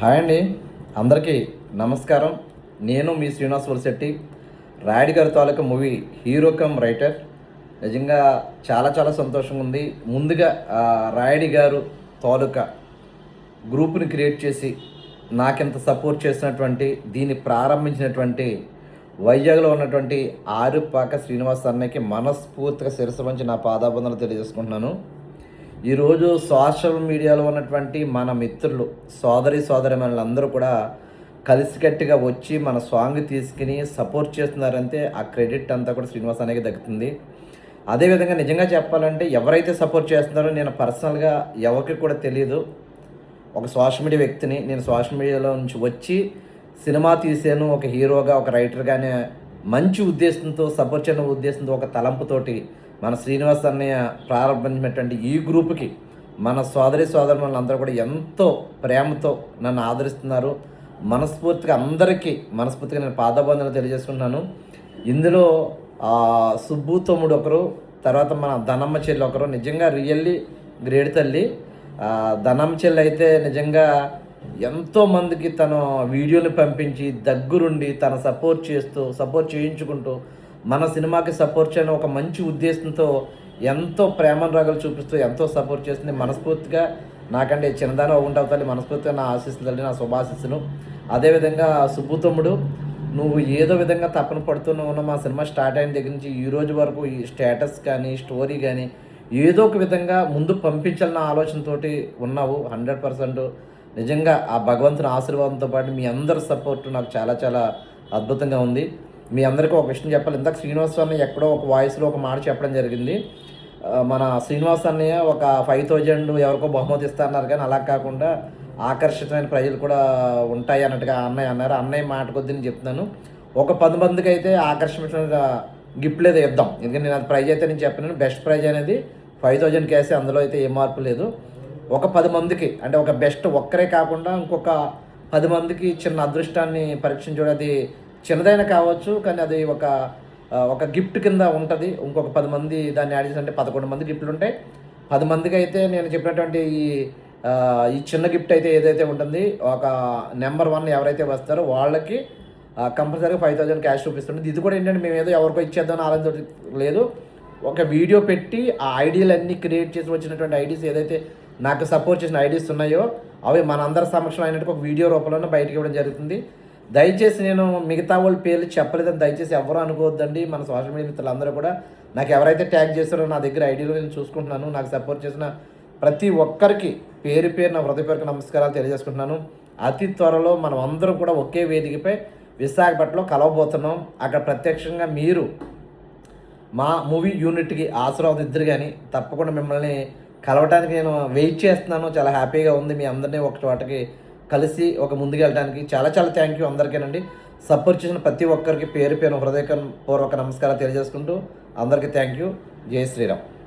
Hi అండి. అందరికీ నమస్కారం. నేను మీ శ్రీనివాస్ వలశెట్టి రాయుడు గారి తాలూకా మూవీ హీరో కమ్ రైటర్. నిజంగా చాలా చాలా సంతోషంగా ఉంది. ముందుగా రాయుడి గారు తాలూకా గ్రూప్ని క్రియేట్ చేసి నాకింత సపోర్ట్ చేసినటువంటి దీన్ని ప్రారంభించినటువంటి వైజాగ్లో ఉన్నటువంటి ఆరుపాక శ్రీనివాస్ అన్నయ్యకి మనస్ఫూర్తిగా శిరస్సు వంచి నా పాదాబంధనలు తెలియజేసుకుంటున్నాను. ఈరోజు సోషల్ మీడియాలో ఉన్నటువంటి మన మిత్రులు సోదరి సోదరి అందరూ కూడా కలిసికట్టుగా వచ్చి మన సాంగ్ తీసుకుని సపోర్ట్ చేస్తున్నారంటే ఆ క్రెడిట్ అంతా కూడా శ్రీనివాస్ అన్నయ్యకి దక్కుతుంది. అదేవిధంగా నిజంగా చెప్పాలంటే ఎవరైతే సపోర్ట్ చేస్తున్నారో నేను పర్సనల్గా ఎవరికి కూడా తెలియదు ఒక సోషల్ మీడియా వ్యక్తిని నేను సోషల్ మీడియాలో నుంచి వచ్చి సినిమా తీసాను ఒక హీరోగా ఒక రైటర్గానే మంచి ఉద్దేశంతో సపోర్ట్ చేయడం ఉద్దేశంతో ఒక తలంపుతోటి మన శ్రీనివాస్ అన్నయ్య ప్రారంభించినటువంటి ఈ గ్రూప్కి మన సోదరి సోదరు అందరూ కూడా ఎంతో ప్రేమతో నన్ను ఆదరిస్తున్నారు. మనస్ఫూర్తిగా అందరికీ మనస్ఫూర్తిగా నేను పాదబంధనలు తెలియజేసుకుంటున్నాను. ఇందులో సుబ్బు తమ్ముడు ఒకరు తర్వాత మన ధనమ్మ చెల్లి ఒకరు నిజంగా రియల్లీ గ్రేట్ తల్లి. ధనమ్మ చెల్లి అయితే నిజంగా ఎంతోమందికి తను వీడియోని పంపించి దగ్గరుండి తన సపోర్ట్ చేస్తూ సపోర్ట్ చేయించుకుంటూ మన సినిమాకి సపోర్ట్ చేయని ఒక మంచి ఉద్దేశంతో ఎంతో ప్రేమ రాగలు చూపిస్తూ ఎంతో సపోర్ట్ చేస్తుంది మనస్ఫూర్తిగా. నాకంటే చిన్నదాన తల్లి మనస్ఫూర్తిగా నా ఆశీస్సులు నా శుభాశీస్సులు. అదేవిధంగా సుబ్బుతమ్ముడు నువ్వు ఏదో విధంగా తప్పన పడుతూ ఉన్న మా సినిమా స్టార్ట్ అయిన దగ్గర నుంచి ఈ రోజు వరకు ఈ స్టేటస్ కానీ స్టోరీ కానీ ఏదో ఒక విధంగా ముందు పంపించాలన్న ఆలోచనతోటి ఉన్నావు. హండ్రెడ్ పర్సెంట్ నిజంగా ఆ భగవంతుని ఆశీర్వాదంతో పాటు మీ అందరి సపోర్ట్ నాకు చాలా చాలా అద్భుతంగా ఉంది. మీ అందరికీ ఒక విషయం చెప్పాలి. ఇందాక శ్రీనివాస్ అన్నయ్య ఎక్కడో ఒక వాయిస్లో ఒక మాట చెప్పడం జరిగింది. మన శ్రీనివాస్ అన్నయ్య ఒక ఫైవ్ థౌజండ్ ఎవరికో బహుమతి ఇస్తారన్నారు కానీ అలా కాకుండా ఆకర్షితమైన ప్రజలు కూడా ఉంటాయి అన్నట్టుగా అన్నయ్య అన్నారు. అన్నయ్య మాట కొద్ది నేను చెప్తున్నాను. ఒక పది మందికి అయితే ఆకర్షణమైన గిఫ్ట్ లేదు ఇద్దాం. ఎందుకంటే నేను అది ప్రైజ్ అయితే నేను చెప్పినాను బెస్ట్ ప్రైజ్ అనేది ఫైవ్ థౌజండ్ కేసే అందులో అయితే ఏ మార్పు లేదు. ఒక పది మందికి అంటే ఒక బెస్ట్ ఒక్కరే కాకుండా ఇంకొక పది మందికి చిన్న అదృష్టాన్ని పరీక్షించడం అది చిన్నదైన కావచ్చు కానీ అది ఒక ఒక గిఫ్ట్ కింద ఉంటుంది. ఇంకొక పది మంది దాన్ని యాడ్ చేసి అంటే పదకొండు మంది గిఫ్ట్లు ఉంటాయి. పది మందికి అయితే నేను చెప్పినటువంటి ఈ ఈ చిన్న గిఫ్ట్ అయితే ఏదైతే ఉంటుంది ఒక నెంబర్ వన్ ఎవరైతే వస్తారో వాళ్ళకి కంపల్సరీగా ఫైవ్ థౌజండ్ క్యాష్ చూపిస్తుంది ఇది కూడా ఏంటంటే మేము ఏదో ఎవరికో ఇచ్చేద్దాం ఆలోచన లేదు. ఒక వీడియో పెట్టి ఆ ఐడియాలన్నీ క్రియేట్ చేసి వచ్చినటువంటి ఐడియాస్ ఏదైతే నాకు సపోర్ట్ చేసిన ఐడీస్ ఉన్నాయో అవి మనందరి సమక్షంలో అయినట్టు ఒక వీడియో రూపంలోనే బయటకి ఇవ్వడం జరుగుతుంది. దయచేసి నేను మిగతా వాళ్ళ పేర్లు చెప్పలేదని దయచేసి ఎవరు అనుకోవద్దండి. మన సోషల్ మీడియా మిత్రులందరూ కూడా నాకు ఎవరైతే ట్యాగ్ చేస్తారో నా దగ్గర ఐడియాలో నేను చూసుకుంటున్నాను. నాకు సపోర్ట్ చేసిన ప్రతి ఒక్కరికి పేరు పేరు నా హృదయపూర్వక నమస్కారాలు తెలియజేసుకుంటున్నాను. అతి త్వరలో మనం అందరం కూడా ఒకే వేదికపై విశాఖపట్నంలో కలవబోతున్నాం. అక్కడ ప్రత్యక్షంగా మీరు మా మూవీ యూనిట్కి ఆశీర్వాదం ఇద్దరు కానీ తప్పకుండా మిమ్మల్ని కలవటానికి నేను వెయిట్ చేస్తున్నాను. చాలా హ్యాపీగా ఉంది. మీ అందరినీ ఒక చోటకి కలిసి ఒక ముందుకు వెళ్ళడానికి చాలా చాలా థ్యాంక్ యూ అందరికీనండి. సపోర్ట్ చేసిన ప్రతి ఒక్కరికి పేరు పేరు హృదయపూర్వక నమస్కారాలు తెలియజేసుకుంటూ అందరికీ థ్యాంక్ యూ జై శ్రీరామ్.